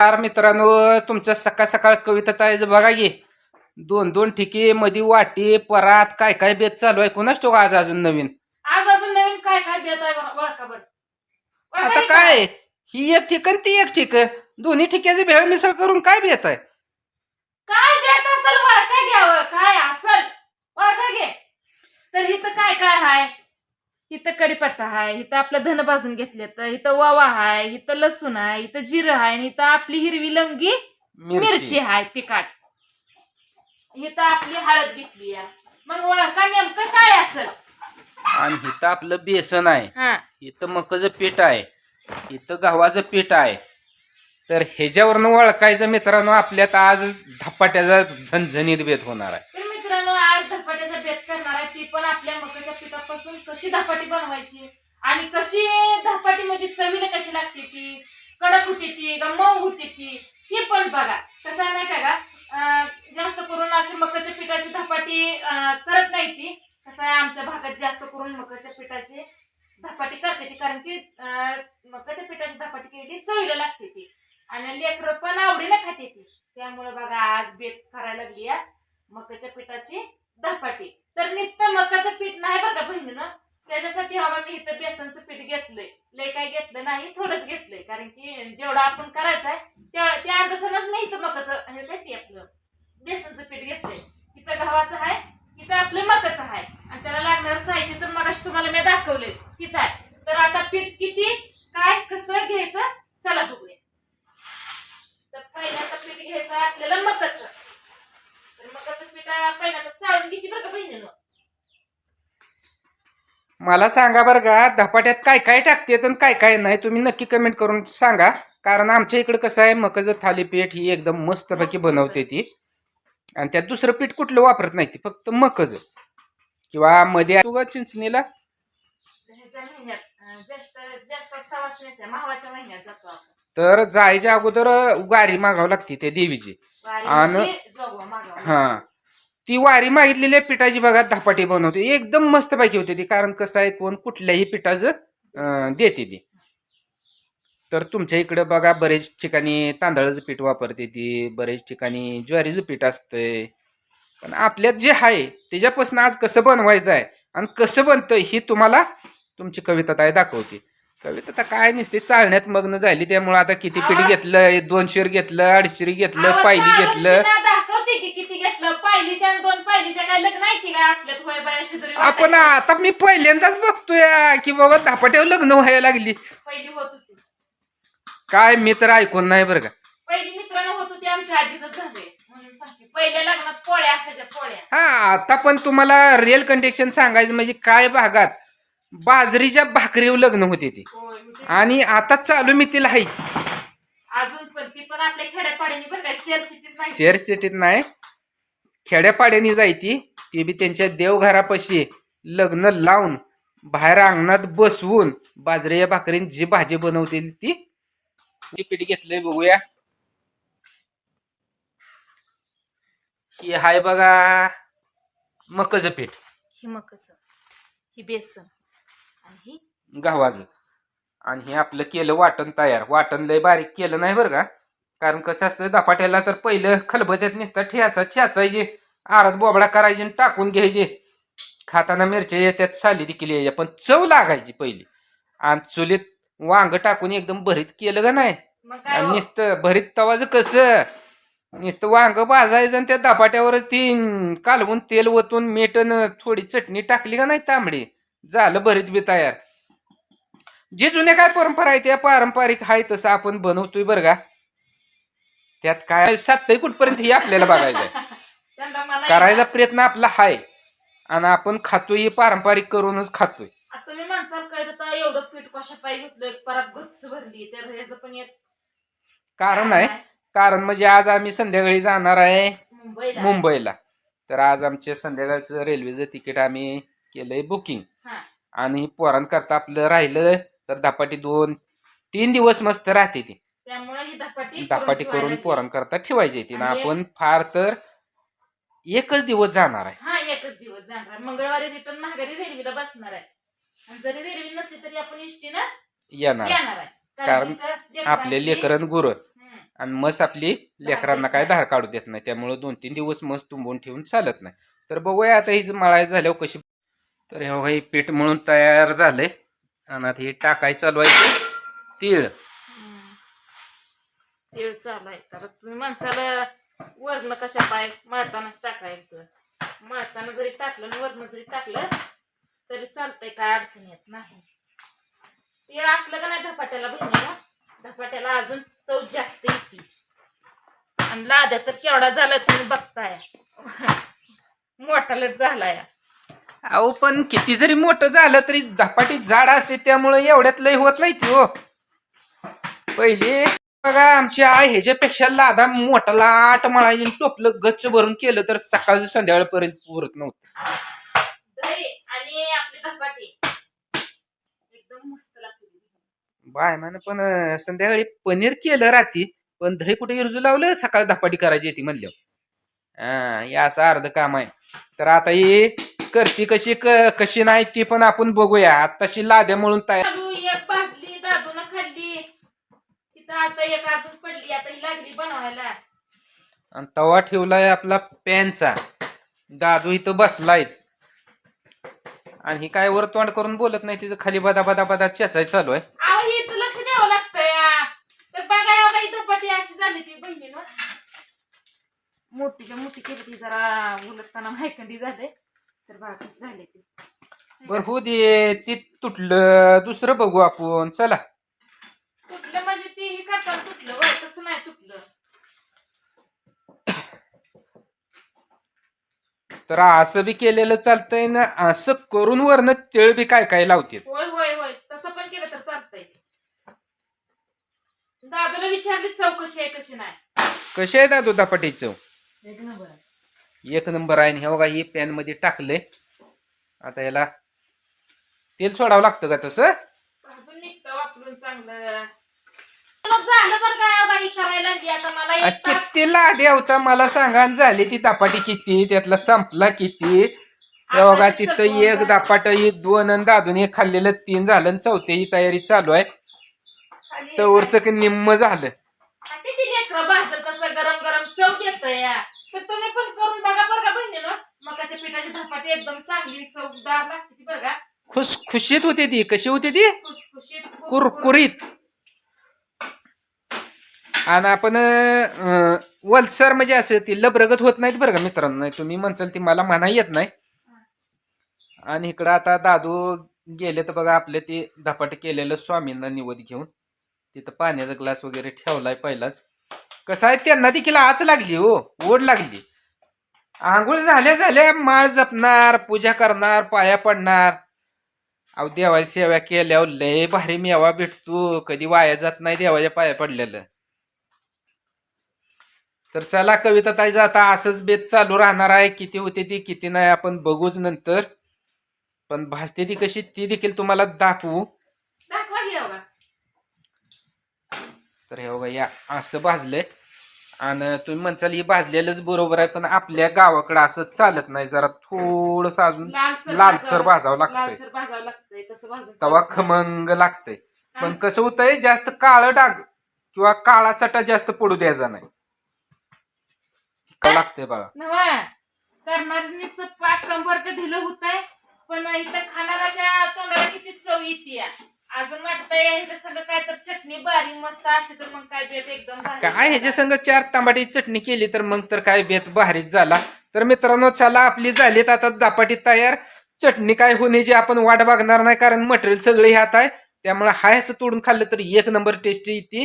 मित्रांनो तुमचं सकाळ सकाळ कविता ताईचं बघा की. दोन दोन ठिके मधी वाटी परात काय काय बेत चालू आहे? कुणाच तो आज अजून नवीन? आज अजून नवीन काय काय बेत आहे आता काय? ही एक ठिक आणि ती एक ठिक. दोन्ही ठिक्याची भेळ मिसळ करून काय बेत आहे? काय बेत असेल ओळखा घ्यावं. काय असल घे तर इथं काय काय हाय इथं कढीपत्ता हाय इथं आपलं धन भाजून घेतले तर इथं वावा हाय इथं लसूण आहे इथं जिरं हाय आणि इथं आपली हिरवी लंगी मिरची हाय तिखट. इथं आपली हळद घेतली आहे मग ओळखा नेमकं काय असेल आणि इथं आपलं बेसन आहे. हा. इथं मकचं पीठ आहे. इथं गव्हाचं पीठ आहे. तर ह्याच्यावरनं ओळखायचं मित्रांनो आपल्यात आज धपाट्याचा झणझणीत बेत होणार आहे. आपल्या मकाच्या पिठापासून कशी धपाटी बनवायची? आणि कशी धपाटी म्हणजे चवीला कशी लागते ती? कडक होती ती का मऊ होती ती? हे पण बघा. कसं आहे माहिती का? जास्त करून अशी मकाच्या पिठाची धपाटी करत नाही ती. कसं आहे आमच्या भागात जास्त करून मकाच्या पिठाची धपाटी करते ती. कारण की मकाच्या पिठाची धपाटी केली चवीला लागते ती. आणि लेकरं पण आवडीला खाते ती. त्यामुळे बघा आज बेत करायला लागली मकाच्या पिठाची धपाटी. तर नुसतं मकाचं पीठ नाही बघा बहिणी ना त्याच्यासाठी हवा मी इथं बेसनचं पीठ घेतलंय. लय काय घेतलं नाही थोडंच घेतलंय. कारण की जेवढं आपण करायचं आहे त्या त्या नाही इथं मकाचं हे काय ते आपलं. बेसनचं पीठ घेतलंय. इथं गव्हाचं आहे इथं आपलं मकाचं आहे. आणि त्याला लागणारं साहित्य तर मगाशी तुम्हाला मी दाखवलंय. तिथं आहे. तर आता पीठ किती काय कसं घ्यायचं? चला बघूया. तर पहिल्यांदा पीठ घ्यायचं आपल्याला मकाचं तर मकाचं पीठ आहे पहिल्यांदा चाळून किती बरं का बहिणीनं मला सांगा बरं का धपाट्यात काय काय टाकते आणि काय काय नाही तुम्ही नक्की कमेंट करून सांगा. कारण आमच्या इकडे कसं आहे मकाचं थालीपीठ ही एकदम मस्तपैकी मस्त. बनवते ती. आणि त्यात दुसरं पीठ कुठलं वापरत नाही ती फक्त मकज. किंवा मध्ये चिंचणीला. तर जायच्या अगोदर वारी मागावं लागते त्या देवीची. आणि- म्हणजे मागावा. हा. ती वारी मागितलेल्या पिठाची बघा धपाटी बनवते. एकदम मस्त पैकी होते ती कारण कसं आहे कोण कुठल्याही पिठाचं देते ती. तर तुमच्या इकडं बघा बरेच ठिकाणी तांदळाचं पीठ वापरते ती बरेच ठिकाणी ज्वारीचं पीठ असतंय. पण आपल्यात जे आहे त्याच्यापासून आज कसं बनवायचं आहे आणि कसं बनतं ही तुम्हाला तुमची कविता ताई दाखवते. कविता आता काय नसते चालण्यात मग्न झाली त्यामुळे आता किती पीठ घेतलं दोन शिर घेतलं अडशिरी घेतलं पायली घेतलं शिना दाखवते की किती घेतलं पायलीच्या आणि दोन पायलीच्या काय लग्न आहे की काय आपल्यात होय बाया शिदुरी आपण आता मी पहिल्यांदाच बघतोय की बाबा धापाट्यावर लग्न व्हायला लागली. पहिली होत होती. काय मी तर ऐकून नाही बरं का. पहिली मित्रांनो होत होती आमच्या आजीच झाले म्हणून सांगते. पहिल्या लग्नात पोळ्या असायच्या पोळ्या. हा आता पण तुम्हाला रिअल कंडिशन सांगायचं म्हणजे काय भागात? बाजरीच्या भाकरीवर लग्न होते ती. होय होती. आणि आता चालू मी तिला आहे अजून पण ती पण आपल्या खेड्यापाड्याने बरं का शेअर शिटीत नाही शेअर सिटीत नाही. खेड्यापाड्यानी जायती. ती बी त्यांच्या देवघरापाशी लग्न लावून बाहेर अंगणात बसवून बाजरीच्या भाकरीन जी भाजी बनवते ती. ती पीठ घेतलंय बघूया. ही हाय बघा मकचं पीठ. ही मकच ही बेसन आणि ही गव्हाचं. आणि हे आपलं केलं वाटण तयार. वाटण लय बारीक केलं नाही बरं का? कारण कसं असतं धपाट्याला तर पहिलं खलबत्यात नुसतं ठेसा छेचायचे आरत बोबडा करायचे आणि टाकून घ्यायचे. खाताना मिरच्या येत्यात साली देखील यायच्या पण चव लागायची पहिली. आणि चुलीत वांग टाकून एकदम भरीत केलं का नाही? काय आणि हो? नुसतं भरीत तवाचं कसं? नुसतं वांग भाजायचं आणि त्या धपाट्यावरच ती कालवून तेल ओतून मीठन थोडी चटणी टाकली का नाही तांबडी? झालं भरीत बी तयार. जे जुन्या काय परंपरा आहे त्या पारंपरिक आहे तसं आपण बनवतोय बरं का? त्यात काय सातही कुठपर्यंत हे आपल्याला बघायचं आहे करायचा प्रयत्न आपला आहे आणि आपण खातोय हे पारंपरिक करूनच खातोय. आता तुम्ही माणसाला काय तर एवढं पीठ कशा पाय घेतलं परत गच्च भरली तर ह्याचं पण एक कारण आहे कारण म्हणजे आज आम्ही संध्याकाळी जाणार आहे मुंबईला. तर आज आमच्या संध्याकाळचं रेल्वेचं तिकीट आम्ही केलंय बुकिंग. आणि पोरांकरता आपलं राहिलं तर धपाटी दोन तीन दिवस मस्त राहते ती. त्यामुळे ही धपाटी धपाटी करून पोरांकरता ठेवायची ती. आणि आपण फार तर एकच दिवस जाणार आहे. हा एकच दिवस जाणार. मंगळवारी रिटर्न माघारी रेल्वेला बसणार आहे. आणि जरी रेल्वे नसली तरी आपण इष्टीनं येणार आहे. येणार आहे. कारण लेकरांची- आपले लेकरन गुरु. हम्म. आणि मस आपली लेकरांना काय धार काढू देत नाही. त्यामुळं दोन तीन दिवस मस तुंबून ठेवून चालत नाही. तर बघूया आता ही मळायचं झाल्यावर कशी तर हे बघा हे पीठ म्हणून तयार झालंय. आणि आता हे टाकाय चालू आहे तीळ. तीळ चालू आहे तर तुम्ही माणसाला वरण कशा पाय मळतानाच टाकायचं. मळताना जरी टाकलं आणि वरण जरी टाकलं तरी चालतंय काय अडचण येत नाही. तीळ असलं का नाही धपाट्याला बहिणीला? धपाट्याला अजून चव जास्त येते. आणि लाद्या तर केवढा झाला तुम्ही बघताय. झाला झालाय. अहो पण किती जरी मोठं झालं तरी धपाटी झाड असते त्यामुळे एवढ्यात लय होत नाही ती हो. पहिले बघा आमची आई ह्याच्यापेक्षा लादा मोठा लाट मळायची टोपलं गच्च भरून केलं तर सकाळचं संध्याकाळपर्यंत पुरत नव्हतं. बाय मान पण संध्याकाळी पनीर केलं रात्री पण दही कुठे इरजू लावलं? सकाळी धपाटी करायची येते म्हणल्यावर. हा हे असं अर्ध काम आहे. तर आता ही करती कशी कशी नाही ती पण आपण बघूया. तशी लाद्या म्हणून तयार चालू एक भाजली दादून खाल्ली तिथं आता एक अजून पडली आता ही लागली बनवायला. आणि तवा ठेवलाय आपला पॅनचा. दादू इथं बसलायच. आणि ही काय वर तोंड करून बोलत नाही तिचं खाली बदा बदा बदा चेचाय चालू आहे. अहो हे तर लक्ष द्यावं लागतंय तर बघा एवढा इथं पटी अशी झाली ती बहिणीनं. मोठीच्या मोठी केली ती जरा उलटताना मायकंडी झाले तर बघा किती झाले ती. बर हो दे ती तुटलं. दुसरं बघू आपण. चला. तुटलं तसं नाही तुटलं. तर असं बी केलेलं चालतंय ना असं करून वरनं तिळ बी काय काय लावते होय होय होय. तसं पण केलं तर चालतंय. दादूला विचारली चौकशी आहे कशी नाही. कशी आहे दादू दापाटी चव? एक नंबर. एक नंबर आहे आणि हे बघा हे पॅनमध्ये टाकलंय. आता याला तेल सोडावं लागतं का तसं? निघतं वापरून चांगलं. झालं तर काय बाई करायला? लागली आता मला आ, एक तास. किती लादे होता मला सांगा आणि झाली ती दापाटी किती? त्यातला संपला किती? हे बघा तिथं एक झाले. दापाट ही दोन आणि दादून एक खाल्लेलं तीन झालं आणि चौथ्याची तयारी चालू आहे. खाली तवरच निम्म झालं. आता ती लेकरं भाजत कसं गरम गरम चव येत या तर तुम्ही पण करून बघा बरं का बहिणी ना मकाच्या पिठाची धपाटी एकदम चांगली चवदार लागते ती बघा खुसखुशीत होती ती. कशी होती ती? कुरकुरीत. आणि आपण वलसर म्हणजे असं ती लबरगत होत नाहीत बरं का मित्रांनो. तुम्ही म्हणचाल ती मला म्हणा येत नाही. आणि इकडं आता दादू गेले तर बघा आपले ते धपाटे केलेलं स्वामींना निवद घेऊन. तिथं पाण्याचा ग्लास वगैरे ठेवलाय पहिलाच. कसं आहे त्यांना देखील आच लागली हो ओढ लागली. आंघोळ झाल्या झाल्या माळ जपणार पूजा करणार पाया पडणार. अहो देवाची सेवा केल्यावर लय भारी मेवा भेटतो. कधी वाया जात नाही देवाच्या पाया पडलेलं. तर चला कविता ताई आता असंच बेत चालू राहणार आहे. किती होते ती किती नाही आपण बघूच नंतर. पण भासते ती कशी ती देखील तुम्हाला दाखवू. तर हे बघा या असं भाजलंय. आणि तुम्ही म्हणसाल ही भाजलेलंच बरोबर आहे पण आपल्या गावाकडे असं चालत नाही. जरा थोडस अजून लालसर भाजावं लागतंय. तवा. खमंग लागतंय. पण कसं होतंय जास्त काळं डाग किंवा काळा चटा जास्त पडू द्यायचा नाही. तिखट लागतंय बघा नवा कंबरट ढिलं होत आहे पण इथं खाणाऱ्याच्या तोंडाला किती चव येते अजून वाटतंय ह्याच्या संग काय तर चटणी बारीक मस्त असते तर मग काय बेत एकदम भारी काय ह्याच्या संग चार तांबाटी चटणी केली तर मग तर काय बेत भारीच झाला. तर मित्रांनो चला आपली झालीत आता दापाटी तयार. चटणी काय होण्याची आपण वाट बघणार नाही कारण मटेरियल सगळे ह्यात आहे. त्यामुळे हाय असं तोडून खाल्लं तर एक नंबर टेस्टी येते.